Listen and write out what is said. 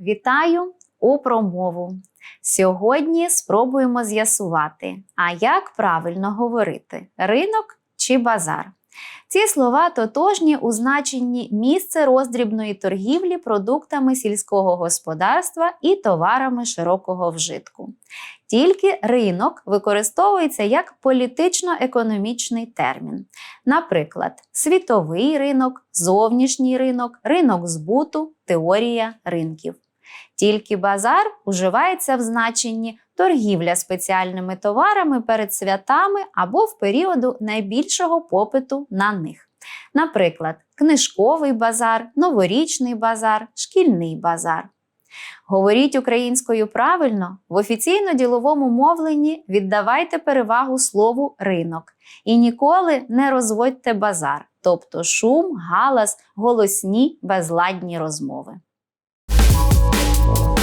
Вітаю у промову. Сьогодні спробуємо з'ясувати, а як правильно говорити ринок чи базар. Ці слова тотожні у значенні місце роздрібної торгівлі продуктами сільського господарства і товарами широкого вжитку. Тільки ринок використовується як політично-економічний термін. Наприклад, світовий ринок, зовнішній ринок, ринок збуту, теорія ринків. Тільки базар уживається в значенні торгівля спеціальними товарами перед святами або в періоду найбільшого попиту на них. Наприклад, книжковий базар, новорічний базар, шкільний базар. Говоріть українською правильно, в офіційно-діловому мовленні віддавайте перевагу слову ринок і ніколи не розводьте базар, тобто шум, галас, голосні, безладні розмови. you